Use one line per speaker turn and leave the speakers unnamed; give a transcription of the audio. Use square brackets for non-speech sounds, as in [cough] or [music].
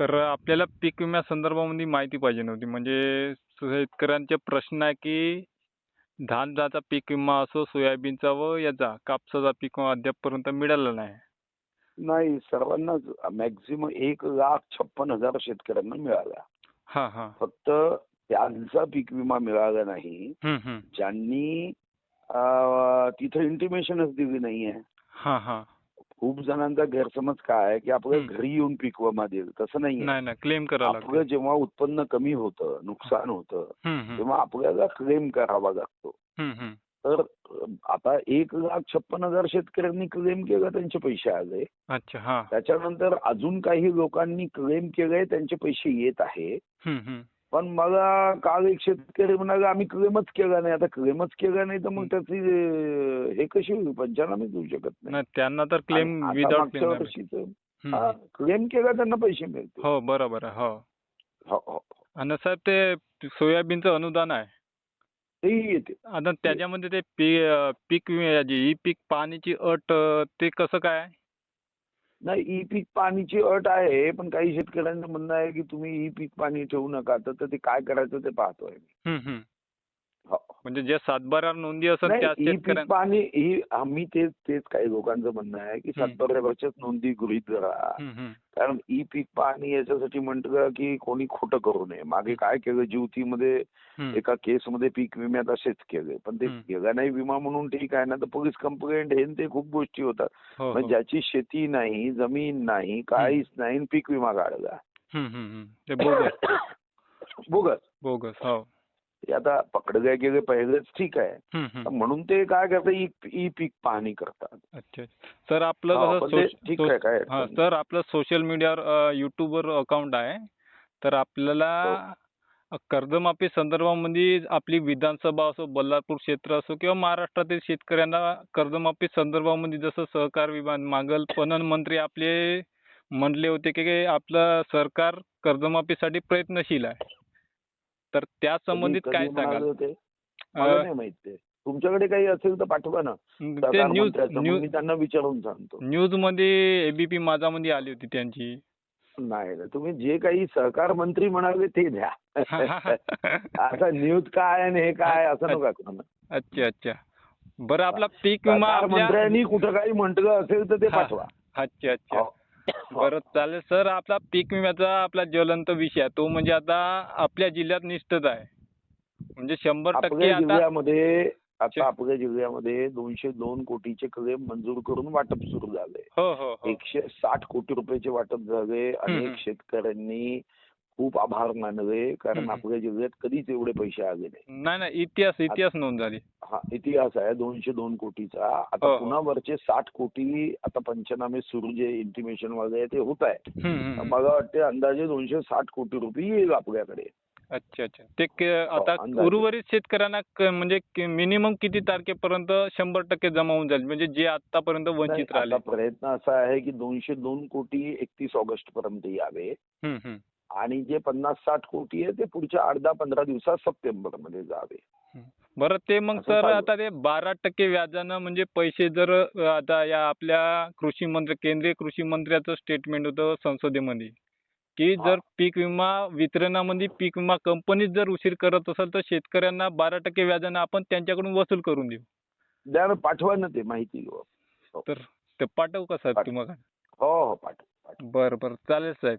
तर आपल्याला पीक विम्या संदर्भामध्ये माहिती पाहिजे होती म्हणजे शेतकऱ्यांचे प्रश्न आहे की धानचा पीक विमा असो सोयाबीनचा व याचा कापसाचा पीक विमा अद्यापपर्यंत मिळाला नाही.
नाही सर्वांनाच मॅक्झिमम एक लाख छप्पन हजार शेतकऱ्यांना मिळाला.
हा हा.
फक्त त्यांचा पीक विमा मिळाला नाही. ज्यांनी तिथं इंटिमेशनच दिली नाहीये.
हा हा.
खूप जणांचा गैरसमज काय आहे की
हम्म.
घरी येऊन पीक विमा देईल तसं
नाही क्लेम
आपलं जेव्हा उत्पन्न कमी होतं नुकसान होतं. तेव्हा आपल्याला क्लेम करावा लागतो. तर आता एक लाख छप्पन हजार शेतकऱ्यांनी क्लेम केला त्यांचे पैसे आले
अच्छा हा
त्याच्यानंतर अजून काही लोकांनी क्लेम केलंय त्यांचे पैसे येत आहे. पण मला काल एक शेतकरी म्हणाला आम्ही क्लेमच केला नाही. आता क्लेमच केला नाही तर मग त्याची हे कशी होईल? पंचनामे देऊ शकत नाही.
त्यांना तर क्लेम
आणि
विदाउट क्लेम
केला त्यांना पैसे मिळते
हो बरोबर आहे हो.
हो हो
आणि साहेब ते सोयाबीनचं अनुदान आहे.
तेही येते.
आता त्याच्यामध्ये ते पीक विम्याची ई पीक पाणीची अट ते कसं काय?
नाही ई पीक पाणीची अट आहे पण काही शेतकऱ्यांचं म्हणणं आहे की तुम्ही ई पीक पाणी ठेवू नका. तर ते काय करायचं ते पाहतोय मी.
म्हणजे जे सातबारा नोंदी असेल
नाही
त्या
ई पीक
शेतकऱ्यांना
पाणी ही आम्ही तेच तेच काही लोकांचं म्हणणं आहे की
हम्म.
सातबाऱ्यावरच्याच नोंदी गृहीत धरा. कारण ई पीक पाणी याच्यासाठी म्हटलं की कोणी खोटं करू नये मागे काय केलं ज्योतीमध्ये
हम्म.
एका केसमध्ये पीक विम्यात असेच केले पण ते. केला नाही विमा म्हणून ठीक आहे ना तर पोलीस कंप्लेंट हे न ते खूप गोष्टी होतात
हो,
पण
हो.
ज्याची शेती नाही जमीन नाही काहीच नाही पीक विमा काढला.
ते बोगस [coughs]
बोगस
बोगस हो
ते आता पकडले गेले पहिलेच ठीक आहे. म्हणून ते काय करतात ई ई पीक पाहणी करतात
अच्छा सर आपलं
ठीक आहे काय.
सर आपलं सोशल मीडियावर युट्यूबवर अकाउंट आहे तर आपल्याला
हो.
कर्जमाफी संदर्भामध्ये आपली विधानसभा असो बल्लारपूर क्षेत्र असो किंवा महाराष्ट्रातील शेतकऱ्यांना कर्जमाफी संदर्भामध्ये जसं सहकार विभाग मागल पणन मंत्री आपले म्हणले होते की आपलं सरकार कर्जमाफीसाठी प्रयत्नशील आहे तर त्या संबंधित काय सांगाल?
मला नाही माहीत ते तुमच्याकडे काही असेल तर पाठवा ना
ते न्यूज न्यूज
त्यांना विचारून सांगतो
न्यूजमध्ये एबीपी माझामध्ये आली होती त्यांची
नाही. तुम्ही जे काही सहकार मंत्री म्हणाले ते द्या आता न्यूज काय आणि हे काय असं नका.
अच्छा अच्छा बरं आपला पीक विमा
मंत्र्यांनी कुठं काही म्हटलं असेल तर ते. पाठवा
अच्छा अच्छा
हो.
बरं चालेल. सर आपला पीक विम्याचा आपला ज्वलंत विषय आहे. तो म्हणजे आता आपल्या जिल्ह्यात निष्ठच आहे. म्हणजे शंभर टक्के
आपल्या
आता
जिल्ह्यामध्ये आता आपल्या जिल्ह्यामध्ये दोनशे दोन कोटीचे क्लेम मंजूर करून वाटप सुरू झाले
हो हो हो.
एकशे साठ कोटी रुपयाचे वाटप झाले. अनेक शेतकऱ्यांनी खूप आभार मानले कारण. आपल्या जिल्ह्यात कधीच एवढे पैसे आले नाही
नाही नाही इतिहास इतिहास नोंद झाली
हा इतिहास आहे दोनशे दोन कोटीचा आता
हो, हो.
पुन्हा वरचे साठ कोटी आता पंचनामे सुरू जे इंटिमेशन वगैरे ते होत आहे. मला वाटते अंदाजे दोनशे साठ कोटी रुपये येईल आपल्याकडे
अच्छा अच्छा ते आता
हो, अंदाजे.
उर्वरित शेतकऱ्यांना म्हणजे मिनिमम किती तारखेपर्यंत शंभर टक्के जमा होऊन जाईल म्हणजे जे आतापर्यंत वंचित राहिले
आता प्रयत्न असा आहे की दोनशे दोन कोटी एकतीस ऑगस्ट पर्यंत यावे. आणि जे पन्नास साठ कोटी आहे ते पुढच्या आठ दहा पंधरा दिवसात सप्टेंबरमध्ये जावे
बरं ते मग सर. आता ते बारा टक्के व्याजानं म्हणजे पैसे जर आता या आपल्या कृषी मंत्री केंद्रीय कृषी मंत्र्याचं स्टेटमेंट होतं संसदेमध्ये की
हा.
जर पीक विमा वितरणामध्ये पीक विमा कंपनीच जर उशीर करत असेल तर शेतकऱ्यांना बारा टक्के व्याजानं आपण त्यांच्याकडून वसूल करून देऊ.
द्या ना, पाठवा ना ते माहिती. हो.
तर ते पाठवू का साहेब. तुम्हाला?
हो पाठवा पाठवा.
बरं बरं. चालेल साहेब.